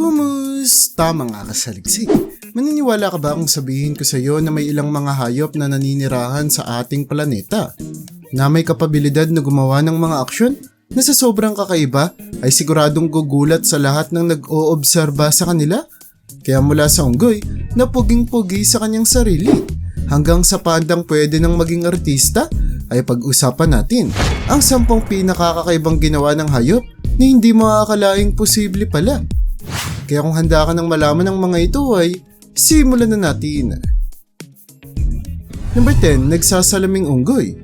Kumusta mga kasaliksik? Maniniwala ka ba kung sabihin ko sa iyo na may ilang mga hayop na naninirahan sa ating planeta? Na may kapabilidad na gumawa ng mga aksyon na sa sobrang kakaiba ay siguradong gugulat sa lahat ng nag-oobserba sa kanila? Kaya mula sa unggoy na puging-pugi sa kanyang sarili hanggang sa pandang pwede nang maging artista ay pag-usapan natin ang sampung pinakakakaibang ginawa ng hayop na hindi makakalaing posible pala. Kaya kung handa ka ng malaman ng mga ito ay simulan na natin. Number 10, nagsasalaming unggoy.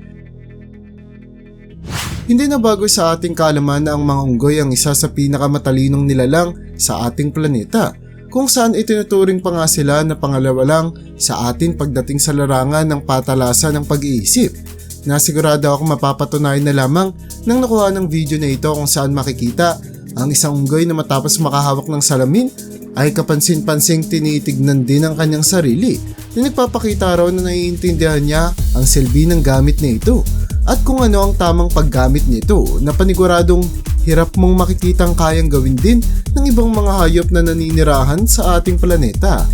Hindi na bago sa ating kaalaman na ang mga unggoy ang isa sa pinakamatalinong nilalang sa ating planeta kung saan itinuturing pa nga sila na pangalawa lang sa atin pagdating sa larangan ng patalasan ng pag-iisip. Nasigurado ako mapapatunayan na lamang nang nakuha ng video na ito kung saan makikita ang isang unggoy na matapos makahawak ng salamin ay kapansin-pansing tinitignan din ang kanyang sarili na nagpapakita raw na naiintindihan niya ang silbi ng gamit na ito at kung ano ang tamang paggamit nito na paniguradong hirap mong makikitang kayang gawin din ng ibang mga hayop na naninirahan sa ating planeta.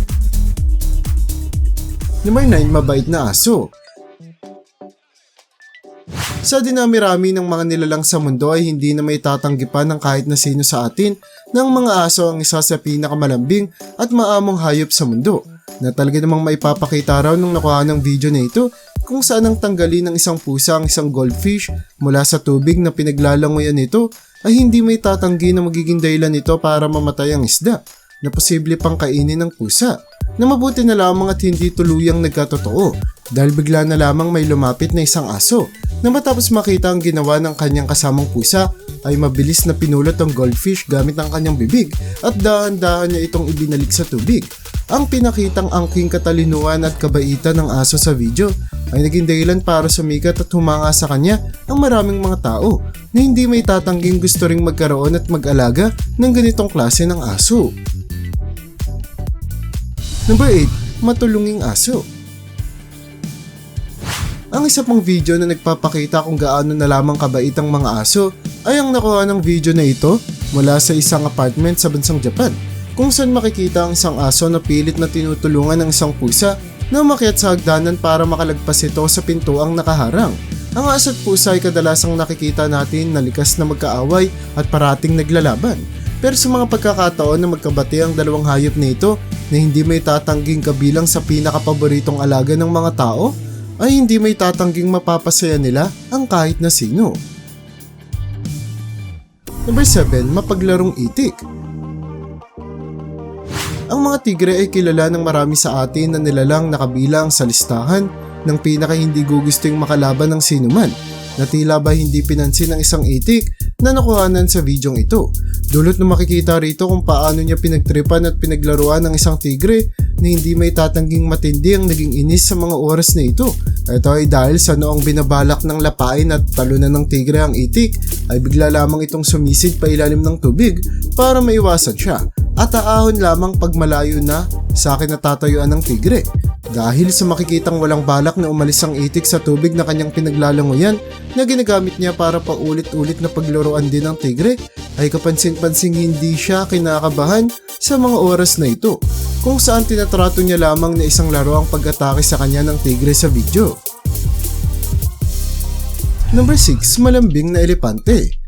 Number 9, mabait na aso. Sa dinami-rami ng mga nilalang sa mundo ay hindi na may tatanggipan ng kahit na sino sa atin ng mga aso ang isa sa pinakamalambing at maamong hayop sa mundo na talaga namang maipapakita raw nung nakuha ng video na ito kung saan ang tanggalin ng isang pusa ang isang goldfish mula sa tubig na pinaglalangoyan nito ay hindi may tatanggi na magiging dahilan nito para mamatay ang isda na posible pang kainin ng pusa na mabuti na lamang at hindi tuluyang nagkatotoo dahil bigla na lamang may lumapit na isang aso na matapos makita ang ginawa ng kanyang kasamang pusa ay mabilis na pinulot ang goldfish gamit ang kanyang bibig at dahan-dahan niya itong ibinalik sa tubig. Ang pinakitang angking katalinuhan at kabaitan ng aso sa video ay naging dahilan para sumikat at humanga sa kanya ang maraming mga tao na hindi may tatangging gusto ring magkaroon at mag-alaga ng ganitong klase ng aso. Number 8. Matulunging aso ang isa pang video na nagpapakita kung gaano na lamang kabait ang mga aso ay ang nakuha ng video na ito mula sa isang apartment sa bansang Japan kung saan makikita ang isang aso na pilit na tinutulungan ng isang pusa na umakyat sa hagdanan para makalagpas ito sa pintuang nakaharang. Ang aso at pusa ay kadalasang nakikita natin na likas na magkaaway at parating naglalaban. Pero sa mga pagkakataon na magkabati ang dalawang hayop na ito na hindi may tatangging kabilang sa pinakapaboritong alaga ng mga tao, ay hindi may tatangging mapapasaya nila ang kahit na sino. Number 7, mapaglarong itik. Ang mga tigre ay kilala ng marami sa atin na nilalang nakabilang sa listahan ng pinaka hindi gugustong makalaban ng sinuman na tila ba hindi pinansin ng isang itik na nakuhanan sa videong ito. Dulot na makikita rito kung paano niya pinagtripan at pinaglaruan ng isang tigre na hindi may tatangging matindi ang naging inis sa mga oras na ito. Ito ay dahil sa noong binabalak ng lapain at talunan ng tigre ang itik ay bigla lamang itong sumisid pa ilalim ng tubig para maiwasan siya at aahon lamang pag malayo na sa akin natatayuan ng tigre. Dahil sa makikitang walang balak na umalis ang itik sa tubig na kanyang pinaglalangoyan na ginagamit niya para paulit-ulit na paglaruan din ng tigre, ay kapansin-pansing hindi siya kinakabahan sa mga oras na ito, kung saan tinatrato niya lamang na isang laro ang pag-atake sa kanya ng tigre sa video. Number 6, malambing na elepante.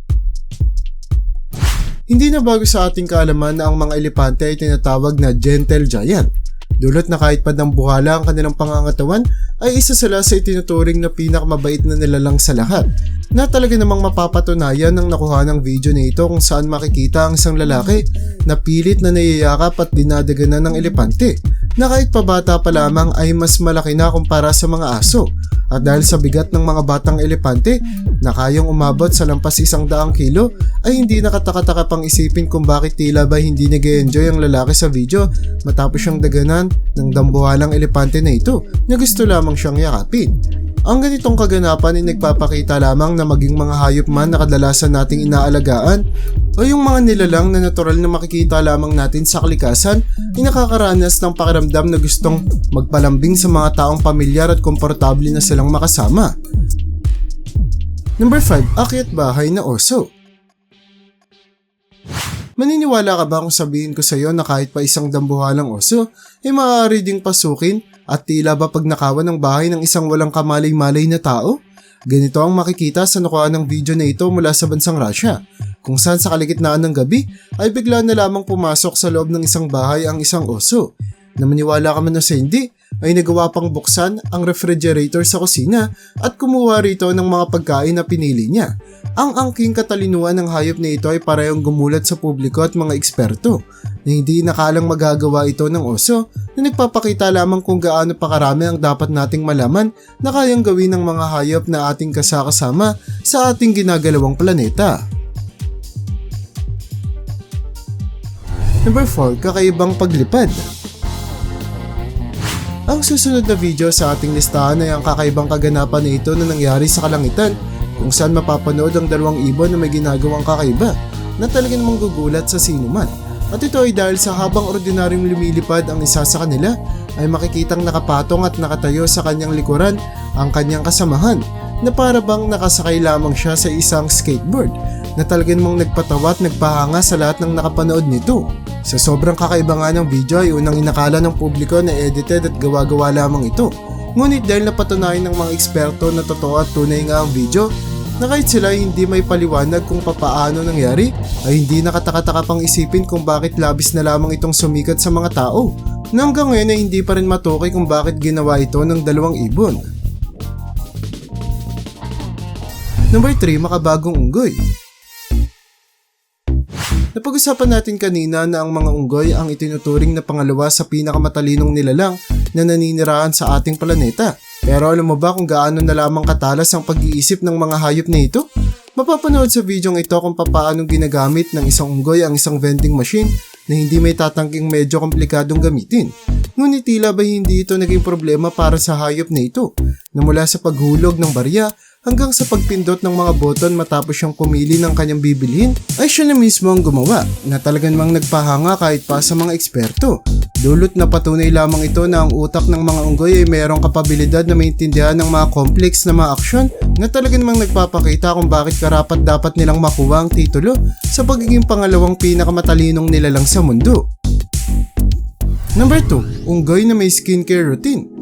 Hindi na bago sa ating kaalaman na ang mga elepante ay tinatawag na gentle giant. Dulot na kahit pa ng buhala ang kanilang pangangatawan ay isa sila sa itinuturing na pinakamabait na nilalang sa lahat na talaga namang mapapatunayan ng nakuha ng video na ito kung saan makikita ang isang lalaki na pilit na nayayakap at dinadaganan ng elepante na kahit pabata pa lamang ay mas malaki na kumpara sa mga aso at dahil sa bigat ng mga batang elepante na kayang umabot sa lampas isang daang kilo ay hindi nakatakataka pang isipin kung bakit tila ba hindi nag enjoy ang lalaki sa video matapos siyang daganan ng dambuhalang elepante na ito na gusto lamang siyang yakapin. Ang ganitong kaganapan ay nagpapakita lamang na maging mga hayop man na kadalasan nating inaalagaan o yung mga nilalang na natural na makikita lamang natin sa kalikasan ay nakakaranas ng pakiramdam na gustong magpalambing sa mga taong pamilyar at komportable na silang makasama. Number 5, akyat bahay na oso. Maniniwala ka ba kung sabihin ko sa iyo na kahit pa isang dambuhalang oso ay maaari ding pasukin at tila ba pag nakawan ng bahay ng isang walang kamalay-malay na tao? Ganito ang makikita sa nakuha ng video na ito mula sa bansang Russia, kung saan sa kaligitnaan ng gabi ay bigla na lamang pumasok sa loob ng isang bahay ang isang oso. Na maniwala ka man o sa hindi, ay nagawa pang buksan ang refrigerator sa kusina at kumuha rito ng mga pagkain na pinili niya. Ang angking katalinuhan ng hayop na ito ay parehong gumulat sa publiko at mga eksperto na hindi nakalang magagawa ito ng oso na nagpapakita lamang kung gaano pa karami ang dapat nating malaman na kayang gawin ng mga hayop na ating kasakasama sa ating ginagalawang planeta. Number 4, kakaibang paglipad. Ang susunod na video sa ating listahan ay ang kakaibang kaganapan na ito na nangyari sa kalangitan kung saan mapapanood ang dalawang ibon na may ginagawang kakaiba na talagang manggugulat sa sinuman. At ito ay dahil sa habang ordinaryong lumilipad ang isa sa kanila ay makikitang nakapatong at nakatayo sa kanyang likuran ang kanyang kasamahan na para bang nakasakay lamang siya sa isang skateboard na talagang mong nagpatawa at nagpahanga sa lahat ng nakapanood nito. Sa sobrang kakaiba nga ng video ay unang inakala ng publiko na edited at gawa-gawa lamang ito. Ngunit dahil napatunayan ng mga eksperto na totoo at tunay nga ang video, na kahit sila hindi may paliwanag kung papaano nangyari, ay hindi nakatakataka pang isipin kung bakit labis na lamang itong sumikat sa mga tao. Na hanggang ngayon ay hindi pa rin matukoy kung bakit ginawa ito ng dalawang ibon. Number 3, makabagong unggoy. Napag-usapan natin kanina na ang mga unggoy ang itinuturing na pangalawa sa pinakamatalinong nilalang na naninirahan sa ating planeta. Pero alam mo ba kung gaano na lamang katalas ang pag-iisip ng mga hayop na ito? Mapapanood sa video ito kung paano ginagamit ng isang unggoy ang isang vending machine na hindi may tatangking medyo komplikadong gamitin. Ngunit tila ba hindi ito naging problema para sa hayop na ito na mula sa paghulog ng barya hanggang sa pagpindot ng mga button matapos siyang pumili ng kanyang bibilhin ay siya na mismo ang gumawa na talagang mang nagpahanga kahit pa sa mga eksperto. Dulot na patunay lamang ito na ang utak ng mga unggoy ay mayroong kapabilidad na maintindihan ng mga complex na mga aksyon na talagang namang nagpapakita kung bakit karapat dapat nilang makuha ang titulo sa pagiging pangalawang pinakamatalinong nilalang sa mundo. Number 2, unggoy na may skincare routine.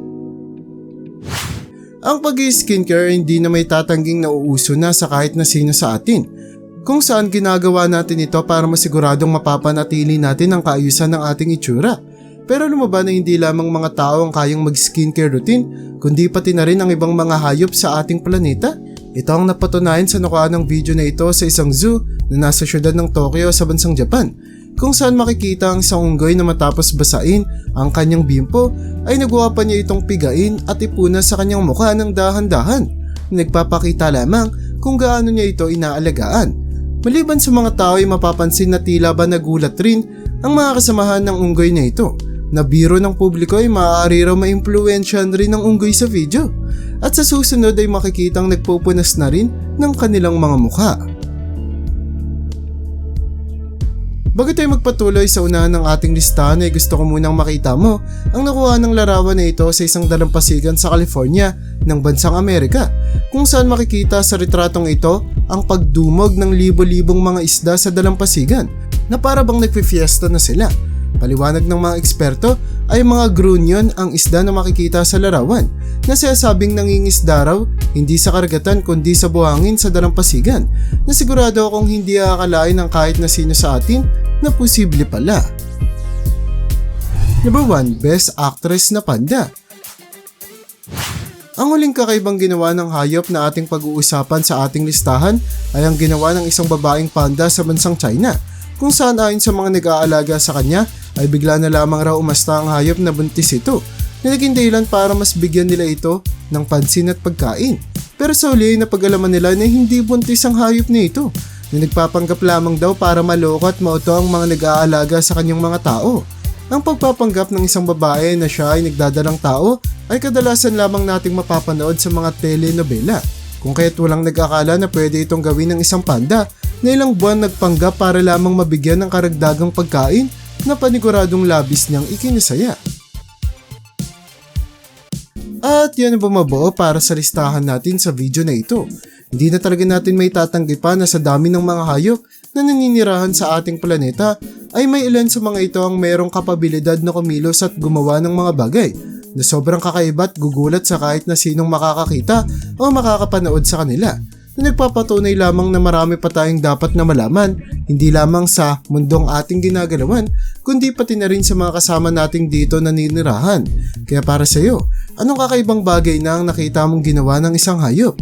Ang pag skincare hindi na may tatangging nauuso na sa kahit na sino sa atin. Kung saan ginagawa natin ito para masiguradong mapapanatili natin ang kaayusan ng ating itsura. Pero lumaba na hindi lamang mga tao ang kayang mag-skincare routine, kundi pati na rin ang ibang mga hayop sa ating planeta. Ito ang napatunayan sa nakuha ng video na ito sa isang zoo na nasa syudad ng Tokyo sa bansang Japan kung saan makikita ang isang unggoy na matapos basain ang kanyang bimpo ay nagawa pa niya itong pigain at ipunas sa kanyang mukha ng dahan-dahan. Nagpapakita lamang kung gaano niya ito inaalagaan. Maliban sa mga tao ay mapapansin na tila ba nagulat rin ang mga kasamahan ng unggoy na ito na biro ng publiko ay maaari raw ma-impluensyahan rin ng unggoy sa video at sa susunod ay makikitang nagpupunas na rin ng kanilang mga mukha. Bago tayo magpatuloy sa unahan ng ating listahan ay gusto ko munang makita mo ang nakuha ng larawan na ito sa isang dalampasigan sa California ng bansang Amerika kung saan makikita sa retratong ito ang pagdumog ng libo-libong mga isda sa dalampasigan na para bang nagpifiesta na sila. Paliwanag ng mga eksperto ay mga grunion ang isda na makikita sa larawan na sinasabing nangingisda raw hindi sa karagatan kundi sa buhangin sa dalampasigan na sigurado akong hindi akalain ng kahit na sino sa atin na posible pala. Number 1, Best Actress na Panda ang huling kakaibang ginawa ng hayop na ating pag-uusapan sa ating listahan ay ang ginawa ng isang babaeng panda sa bansang China kung saan ayon sa mga nag-aalaga sa kanya ay bigla na lamang raw umasta ang hayop na buntis ito na naging dahilan para mas bigyan nila ito ng pansin at pagkain. Pero sa huli ay napag-alaman nila na hindi buntis ang hayop na ito na nagpapanggap lamang daw para maloko at mauto ang mga nag-aalaga sa kanyang mga tao. Ang pagpapanggap ng isang babae na siya ay nagdadalang tao ay kadalasan lamang nating mapapanood sa mga telenovela. Kung kaya't walang nag-akala na pwede itong gawin ng isang panda na ilang buwan nagpanggap para lamang mabigyan ng karagdagang pagkain na paniguradong labis niyang ikinisaya. At yan ang bumabuo para sa listahan natin sa video na ito. Hindi na talaga natin may tatanggi pa na sa dami ng mga hayop na naninirahan sa ating planeta ay may ilan sa mga ito ang mayroong kapabilidad na kumilos at gumawa ng mga bagay na sobrang kakaiba at gugulat sa kahit na sinong makakakita o makakapanood sa kanila na nagpapatunay lamang na marami pa tayong dapat na malaman, hindi lamang sa mundong ating ginagalawan, kundi pati na rin sa mga kasama nating dito na ninirahan. Kaya para sa iyo, anong kakaibang bagay na ang nakita mong ginawa ng isang hayop?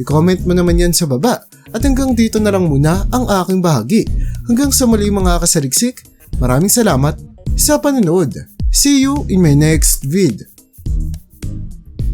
I-comment mo naman yan sa baba. At hanggang dito na lang muna ang aking bahagi. Hanggang sa muli mga kasaliksik, maraming salamat sa panonood. See you in my next vid.